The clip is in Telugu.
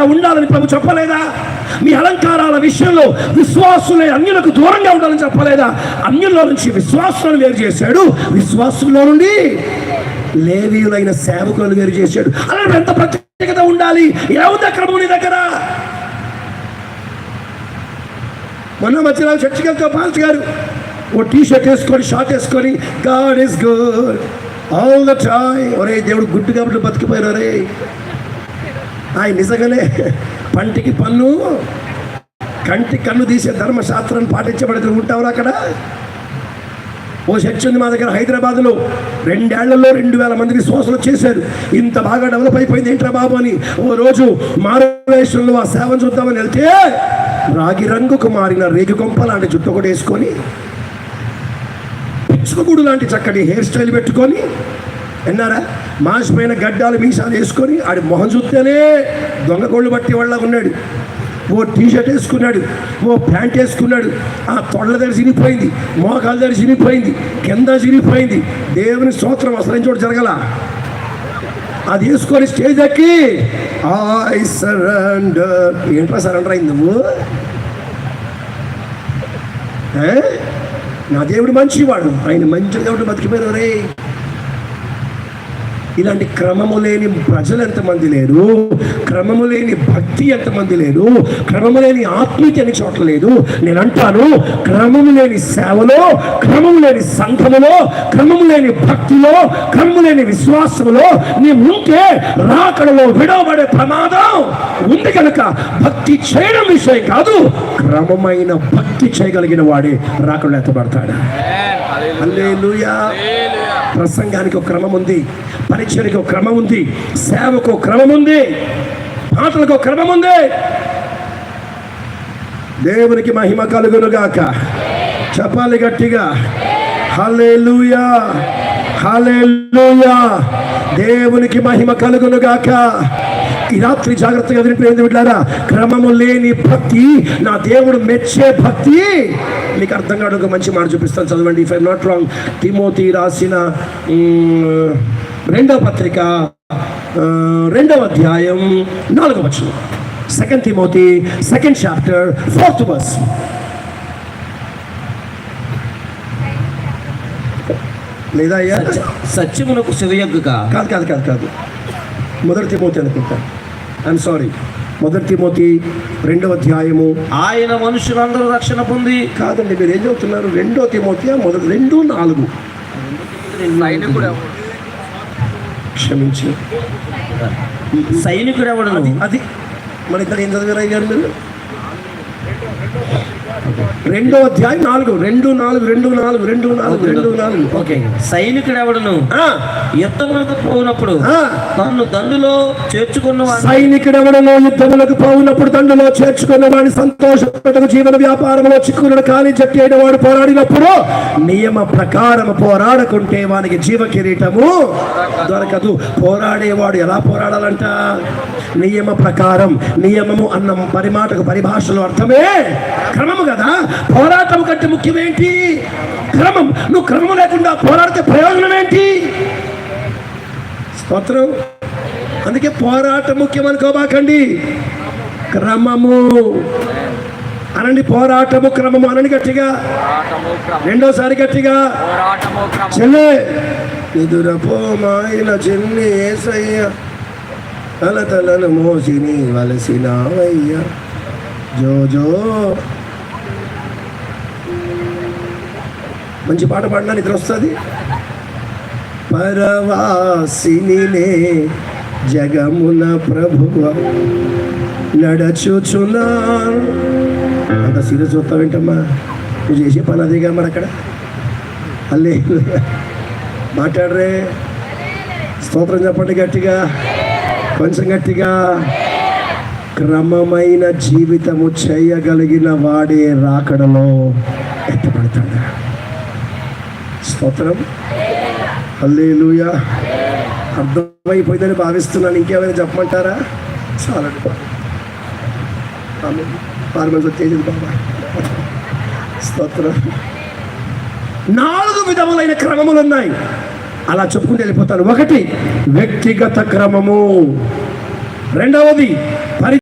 భక్తులుగా ఉండాలని ప్రభు చెప్పలేదా? మీ అలంకారాల విషయంలో విశ్వాసులే అన్యులకు దూరంగా ఉండాలని చెప్పలేదా? అన్యుల్లో నుంచి విశ్వాసులను వేరు చేశాడు. విశ్వాసుల్లో నుండి లేవీయులైన సేవకులను వేరు చేశాడు. అలా ఎంత ప్రత్యేకత ఉండాలి? ఎలా ఉంది అక్కడ నీ దగ్గర? మొన్న మధ్యలో చర్చికి వెళ్తే పాల్స్ గారు ఓ టీ షర్ట్ వేసుకొని షార్ట్ వేసుకొని God is good all the time. ఒరే దేవుడు గుడ్డు కాబట్టి బతికిపోయారు రే. ఆయన నిజంగానే పంటికి పన్ను కంటి కన్ను తీసే ధర్మశాస్త్రం పాటించబడితే ఉంటావు అక్కడ? ఓ చర్చ్ ఉంది మా దగ్గర హైదరాబాద్లో. రెండేళ్ళలో రెండు వేల మందిని విశ్వాసులు చేశారు. ఇంత బాగా డెవలప్ అయిపోయింది ఏంట్రా బాబు అని. ఓ రోజు మారవేశ్వరంలో ఆ సేవను చూద్దామని వెళ్తే రాగి రంగుకు మారిన రేగి కొంప లాంటి జుట్టు ఒకటి వేసుకొని పిచ్చుకుడు లాంటి చక్కటి హెయిర్ స్టైల్ పెట్టుకొని విన్నారా? మాసిపోయిన గడ్డాలు మీసాలు వేసుకొని ఆడి మొహం చూస్తేనే దొంగ కోళ్ళు బట్టి వాళ్ళ ఉన్నాడు. ఓ టీ షర్ట్ వేసుకున్నాడు ఓ ప్యాంట్ వేసుకున్నాడు. ఆ తొడల దగ్గర చినిపోయింది మోకాల దగ్గర చినిపోయింది కింద చినిపోయింది దేవుని స్తోత్రం అసలు చోటు జరగల? అది వేసుకొని స్టేజ్ ఎక్కి ఐ సరెండర్. ఏంట్రా సరెండర్ అయింది నువ్వు? నా దేవుడు మంచివాడు ఆయన మంచి దేవుడు బతికిపోయారు రే. ఇలాంటి క్రమము లేని ప్రజలు ఎంతమంది లేరు? క్రమము లేని భక్తి ఎంతమంది లేరు? క్రమము లేని ఆత్మీయత అని చోట్ల లేదు. నేను అంటాను క్రమము లేని సేవలో క్రమము లేని సంఘములో క్రమము లేని భక్తిలో క్రమము లేని విశ్వాసములో నీ ఉంటే రాకడలో విడవబడే ప్రమాదం ఉంది కనుక భక్తి చేయడం విషయం కాదు క్రమమైన భక్తి చేయగలిగిన వాడే రాకడలో ఎత్తబడతాడు. హల్లెలూయా. ప్రసంగానికి ఒక క్రమం ఉంది పరిచయకి ఒక క్రమం ఉంది సేవకు క్రమం ఉంది పాటలకు ఒక క్రమం ఉంది. దేవునికి మహిమ కలుగునుగాక. చెప్పాలి గట్టిగా. హల్లెలూయా హల్లెలూయా. దేవునికి మహిమ కలుగునుగాక. ఈ రాత్రి జాగ్రత్తగా వినిపోయింది బిడ్డారా క్రమము లేని భక్తి నా దేవుడు మెచ్చే భక్తి. మీకు అర్థం కాదు ఒక మంచి మాట చూపిస్తాను చదవండి. If I not wrong Timothy రాసిన రెండవ పత్రిక రెండవ అధ్యాయం నాలుగవ వచనం. Second Timothy second chapter fourth verse లేదా అయ్యా? సత్యమునకు శివయగ్గుగా కాదు కాదు కాదు కాదు. మొదటి తిమోతి అనుకుంటా. ఐఎమ్ సారీ మొదటి తిమోతి రెండవ అధ్యాయము. ఆయన మనుషులందరూ రక్షణ పొంది. కాదండి మీరు ఏం చెబుతున్నారు రెండో తిమోతి మొదటి రెండు నాలుగు. క్షమించు. సైనికుడు ఎవడను అది మన ఇద్దరు ఏం చదివారు అయ్యారు మీరు? రెండో అధ్యాయం నాలుగు. రెండు నాలుగు రెండు నాలుగు రెండు నాలుగు రెండు నాలుగు. ఓకే. సైనికుడు ఎవడను ఆ, యుద్ధములకు పోనప్పుడు ఆ. నన్ను దండులో చేర్చుకున్న వాడిని సైనికుడెవడనో యుద్ధములకు పోవునప్పుడు దండులో చేర్చుకున్న వాడిని సంతోషపెట్టకు జీవన వ్యాపారంలో చిక్కులను కాలి చెట్టేడు వాడు పోరాడినప్పుడు నియమ ప్రకారం పోరాడకుంటే వానికి జీవ కిరీటము దొరకదు. పోరాడేవాడు ఎలా పోరాడాలంట? నియమ ప్రకారం నియమము అన్న పరిమాటకు పరిభాషలో అర్థమే క్రమము కదా? పోరాటం కంటే ముఖ్యమేంటి? క్రమం. నువ్వు క్రమం లేకుండా పోరాడితే ప్రయోజనం ఏంటి? స్తోత్రం. అందుకే పోరాటం ముఖ్యం అనుకోబాకండి. క్రమము. అనండి పోరాటము క్రమము అనండి గట్టిగా. రెండోసారి గట్టిగా. చెల్లె ఎదురపో మాయల చెల్లి ఏసయ్య. తలతలను మోసిని వలసినావయ్యా. జో జో. మంచి పాట పాడినా నిద్ర వస్తుంది? పరవాసినినే జగమున ప్రభువ నడచుచున్నా అంత సీరియస్ చూస్తావేంటమ్మా నువ్వు చేసే పని అదేగా మరి అక్కడ అల్లే మాట్లాడరే. స్తోత్రం చెప్పండి గట్టిగా. కొంచెం గట్టిగా. క్రమమైన జీవితము చేయగలిగిన వాడే రాకడలో ఎత్తపడతాడు స్తోత్రం. హల్లేలూయా. అర్థమైపోయిందని భావిస్తున్నాను. ఇంకేమైనా చెప్పమంటారా? చాలండి పార్మెంట్ వచ్చేసింది బాబా. స్తోత్రం. నాలుగు విధములైన క్రమములు ఉన్నాయి అలా చెప్పుకుంటూ వెళ్ళిపోతాను. ఒకటి వ్యక్తిగత క్రమము. రెండవది పరి